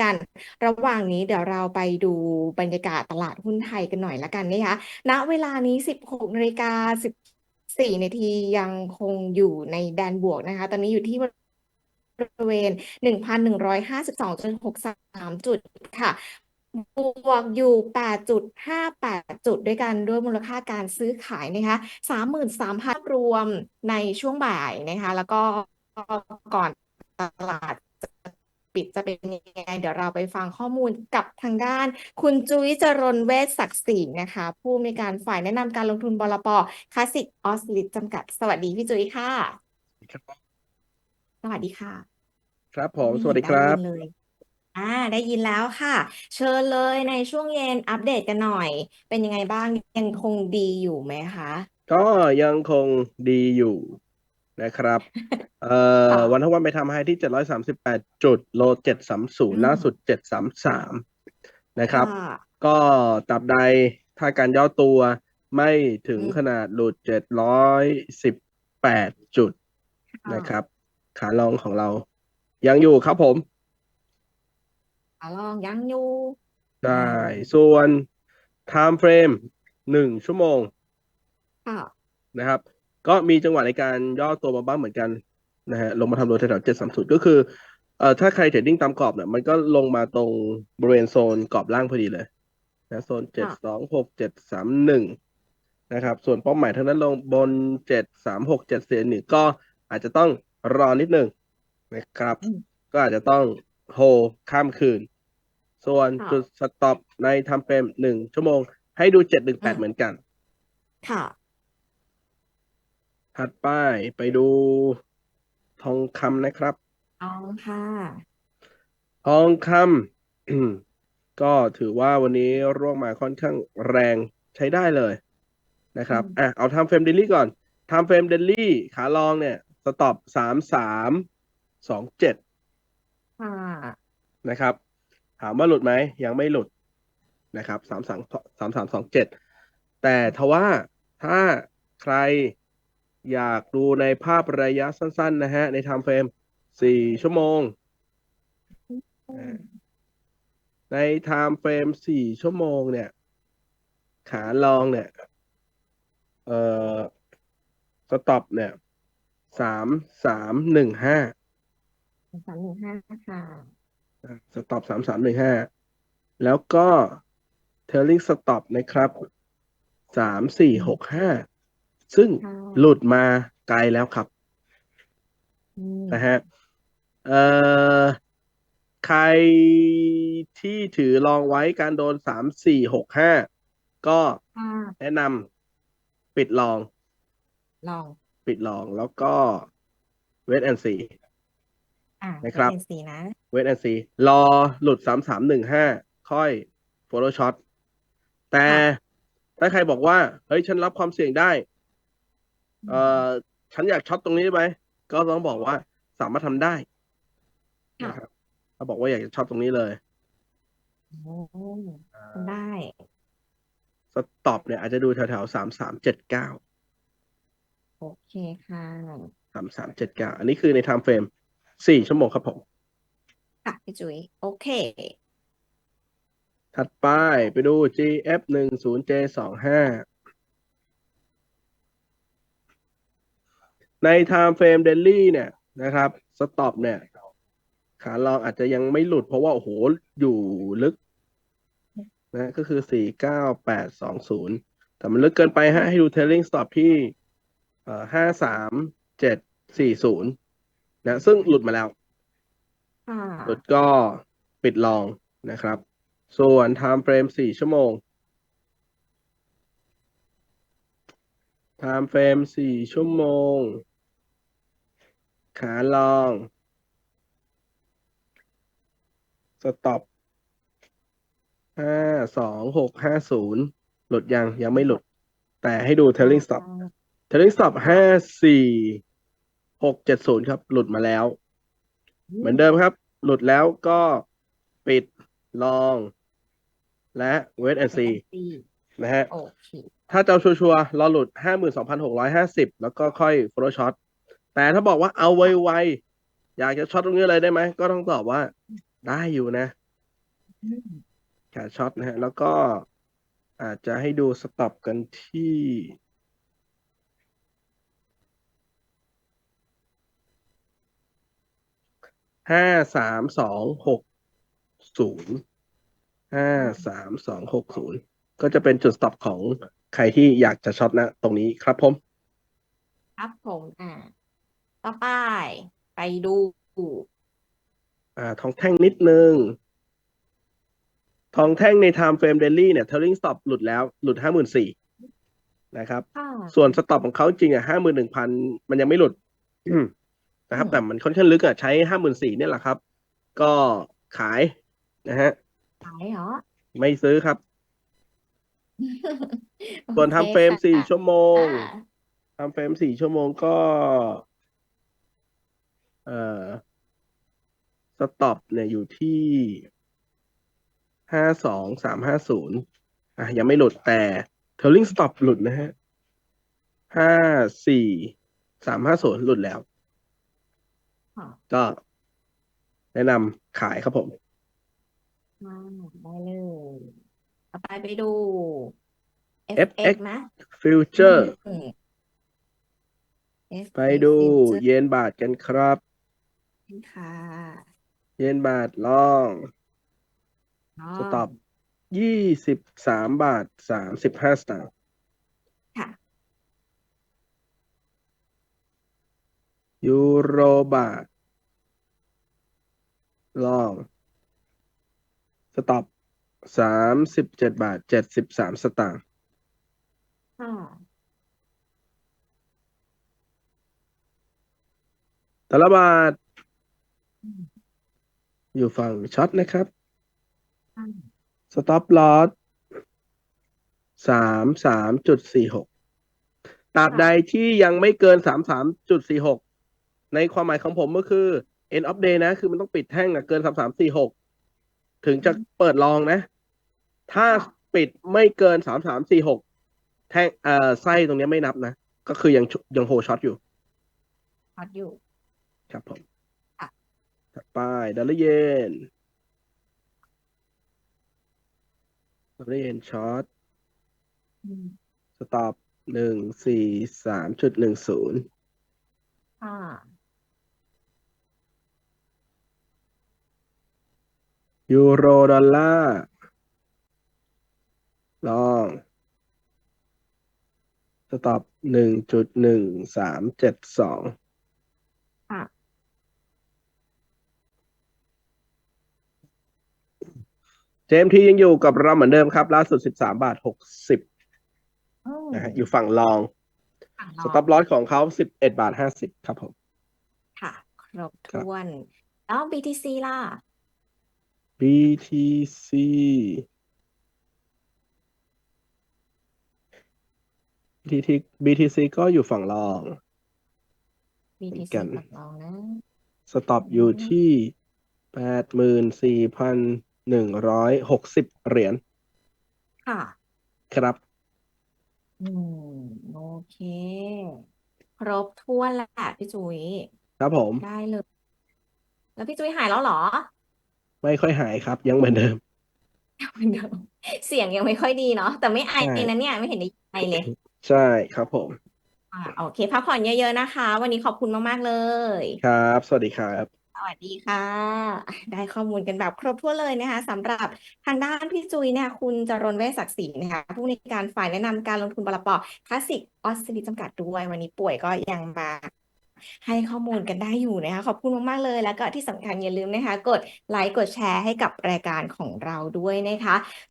กัน ระหว่างนี้เดี๋ยวเราไปดูบรรยากาศตลาดหุ้นไทยกันหน่อยละกันนะคะณเวลานี้ 16นาฬิกา14นาทียังคงอยู่ในแดนบวกนะคะ ตอนนี้อยู่ที่บริเวณ 1,152.63 จุดค่ะบวกอยู่ 8.58 จุดด้วยกันด้วยมูลค่าการซื้อขายนะคะ33,000รวมในช่วงบ่ายนะคะ แล้วก็ก่อนตลาด ปิดจะเป็นยังไง เดี๋ยวเราไปฟังข้อมูลกับทางด้าน คุณจุ้ยจรนเวชศักดิ์ศรีนะคะ ผู้อำนวยการฝ่ายแนะนำการลงทุนบลปคลาสสิกออสลิดจำกัด สวัสดีพี่จุ้ยค่ะครับสวัสดีค่ะ ครับผมไม่สวัสดีเห็นคได้รัยิบนเลยอ่าได้ยินแล้วค่ะ เชิญเลยในช่วงเย็นอัปเดตกันหน่อย เป็นยังไงบ้างยังคงดีอยู่ไหมคะ ก็ยังคงดีอยู่ นะครับ เอ่อค่ะวันทั้งวันไปทำให้ที่เจ็ดร้อยสามสิบแปดจุด โลเจ็ดสามศูอืนย์ล่ามสุดเจ็ดสามสามนะครับค่ะก็ตราบใดถ้าการย่อตัวไม่ถึงอืมขนาดหลุดเจ็ดร้อยสิบแปดจุดค่ะนะครับ ขาลองของเรา ยังอยู่ครับผมขาลองยังอยู่ใช่อ่าส่วน time frame หนึ่งชั่วโมงค่ะนะครับ ก็มีจังหวะในการย่อตัวมาบ้างเหมือนกันนะฮะลงมาทำโลแถวๆเจ็ดสามศูนย์ก็คือเอ่อถ้าใครเทรดดิ้งตามกรอบเนี่ยมันก็ลงมาตรงบริเวณโซนกรอบล่างพอดีเลยนะโซนเจ็ดค่ะสองหกเจ็ดสามหนึ่งนะครับ ส่วนเป้าหมายทั้งนั้นลงบนเจ็ดสามหกเจ็ดสี่หนึ่งก็อาจจะต้องรอนิดหนึ่งนะครับอืมก็อาจจะต้องโฮข้ามคืน ส่วนค่ะจุดสต็อปในทำเฟรมหนึ่งชั่วโมง ให้ดูเจ็ดหนึ่งแปอ่าดเหมือนกัน ค่ะ ถัดไปไปดูทองคำนะครับ เอาค่ะ ทองคำ ก็ถือว่าวันนี้ร่วงมาค่อนข้างแรงใช้ได้เลยนะครับอืมอะ เอาทำเฟรมเดลี่ก่อนทำเฟรมเดลี่ขาลองเนี่ย สต็อปสามสามสองเจ็ดค่ะนะครับ ถามว่าหลุดไหม ยังไม่หลุดนะครับสามสามสามสามสองเจ็ดแต่ทว่าถ้าใคร อยากดูในภาพระยะสั้น ๆ นะฮะ ในไทม์เฟรมสี่ชั่วโมงอืมในไทม์เฟรมสี่ชั่วโมงเนี่ย ขาลองเนี่ย เอ่อสต็อปเนี่ยสามสามหนึ่งห้าสามหนึ่งห้าค่ะสต็อปสามสามหนึ่งห้าแล้วก็เทลลิงสต็อปนะครับสามสี่หกห้า ซึ่งค่ะหลุดมาไกลแล้วครับอืมนะฮะเอ่อใครที่ถือลองไว้การโดนสามสี่หกห้าก็ค่ะแนะนำปิดลอง ลอง ปิดลองแล้วก็เวทแอนซีอะนะครับเป็นสีนะเวทแอนซีรอหลุดสามสามหนึ่งห้าค่อยโฟโต้ช็อตแต่ค่ะถ้าใครบอกว่า เฮ้ย ฉันรับความเสี่ยงได้ เอ่อฉันอยากช็อตตรงนี้ได้ไหมก็ต้องบอกว่าสามารถทำได้ค่ะนะครับเขาบอกว่าอยากจะช็อตตรงนี้เลยโอ้ทำได้สต็อปเนี่ยอาจจะดูแถวๆสามสามเจ็ดเก้าโอเคค่ะสามสามเจ็ดเก้าอันนี้คือในไทม์เฟรมสี่ชั่วโมงครับผม ค่ะพี่จุ๋ยโอเค ถัดไปไปดู GF หนึ่งศูนย์ J สองห้า ใน Time Frame Daily เนี่ยนะครับสต็อปเนี่ยขาลองอาจจะยังไม่หลุดเพราะว่าโอ้โหอยู่ลึกนะก็คือสี่เก้าแปดสองศูนย์แต่มันลึกเกินไปฮะให้ดู Trailing Stop ที่เอ่อห้าสามเจ็ดสี่ศูนย์นะซึ่งหลุดมาแล้วค่ะหลุดก็ปิดลองนะครับ ส่วน time frame สี่ชั่วโมง time frame สี่ชั่วโมง ขาลอง สต็อปห้าสองหกห้าศูนย์หลุดยังยังไม่หลุด แต่ให้ดู trailing stop trailing stop ห้าสี่หกเจ็ดศูนย์ครับ หลุดมาแล้ว เหมือนเดิมครับ หลุดแล้วก็ปิดลอง และเวทแอนซีดีนะฮะโอเคถ้าเจ้าชัวร์ๆรอหลุดห้าหมื่นสองพันหกร้อยห้าสิบแล้วก็ค่อยโฟโต้ช็อต แต่ถ้าบอกว่าเอาไวๆอยากจะช็อตตรงนี้เลยได้ไหม ก็ต้องตอบว่า ได้อยู่นะอืมขาช็อตนะฮะ แล้วก็อาจจะให้ดูสต็อปกันที่ห้าสามสองหกศูนย์ห้าสามสองหกศูนย์ก็จะเป็นจุดสต็อปของใครที่อยากจะช็อตนะ ตรงนี้ครับผม ครับผมอ่า ต่อไป ไปดู อ่าทองแท่งนิดนึง ทองแท่งใน time frame daily เนี่ย trailing stop หลุดแล้ว หลุดห้าหมื่นสี่นะครับค่ะส่วนสต็อปของเขาจริงอะห้าหมื่นหนึ่งพันมันยังไม่หลุดนะครับอืมแต่มันค่อนข้างลึกอะ ใช้ห้าหมื่นสี่เนี่ยแหละครับ ก็ขายนะฮะ ขายเหรอ ไม่ซื้อครับ ส่วนโอเคทำเฟรมค่ะสี่ชั่วโมงอ่าทำเฟรมสี่ชั่วโมงก็ เอ่อสต็อปเนี่ยอยู่ที่ห้าสองสามห้าศูนย์อะยังไม่หลุดแต่ trailing stop หลุดนะฮะห้าสี่สามห้าศูนย์หลุดแล้วค่ะก็แนะนำขายครับผมอ่าได้เลยต่อไปไปดู FX FX นะ future อืมไป FX ดู Future เยนบาทกันครับ ค่ะเยนบาทล่องอ๋อสต็อปยี่สิบสามบาทสามสิบห้าสตางค์ค่ะยูโรบาทล่องสต็อปสามสิบเจ็ดบาทเจ็ดสิบสามสตางค์ค่ะแต่ละบาทอืม อยู่ฝั่งช็อตนะครับอ่าสต็อปลอสสามสามจุดสี่หกตราบใดที่ยังไม่เกินสามสามจุดสี่หกในความหมายของผมก็คือ end of day นะ คือมันต้องปิดแท่งอะเกินสามสามสี่หกถึงจะเปิดลองนะ ถ้าปิดไม่เกินสามสามสี่หกแท่งเอ่อไส้ตรงเนี้ยไม่นับนะ ก็คือยังชุยังโฮช็อตอยู่ฮอตอยู่ ครับผมค่ะ ถัดไปดอลลาร์เยนดอลลาร์เยนช็อตอืมสต็อปหนึ่งสี่สามจุดหนึ่งศูนย์ค่ะยูโรดอลลาร์ลองสต็อปหนึ่งจุดหนึ่งสามเจ็ดสอง ค่ะ เจมทียังอยู่กับเราเหมือนเดิมครับ ล่าสุดสิบสามบาทหกสิบอืมนะฮะอยู่ฝั่งลองฝั่งสเราต็อปลอสของเขาสิบเอ็ดบาทห้าสิบครับผม ค่ะ ครบครับถ้วน แล้ว BTC ล่ะ BTC BTC BTC ก็อยู่ฝั่งรอง BTC กันฝั่งเรานะ สต็อปอยู่ที่แปดหมื่นสี่พัน หนึ่งร้อยหกสิบเหรียญค่ะ ครับ อืม โอเค ครบถ้วนแล้วแหละพี่จุ๋ยครับผม ได้เลย แล้วพี่จุ๋ยหายแล้วเหรอไม่ค่อยหายครับ ยังเหมือนเดิมเหมือนเดิมเสียงยังไม่ค่อยดีเนาะแต่ไม่ไอใช่นะเนี่ย ไม่เห็นได้ไอเลยใช่ครับผม อ่าโอเคพักผ่อนเยอะๆนะคะ วันนี้ขอบคุณมากๆเลย ครับ สวัสดีครับส วัสดีค่ะ ได้ข้อมูลกันแบบครบถ้วนเลยนะคะสำหรับทางด้านพี่จุยเนี่ยคุณจรนเวชศักดิ์ศรีนะคะผู้ในวยการฝ่ายแนะนำการลงทุนบลปคลาสสิกออสซิลิจำกัดด้วย วันนี้ป่วยก็ยังมาให้ข้อมูลกันได้อยู่นะคะ ขอบคุณมาก ๆ เลย แล้วก็ที่สำคัญอย่าลืมนะคะ กดไลค์กดแชร์ให้กับรายการของเราด้วยนะคะ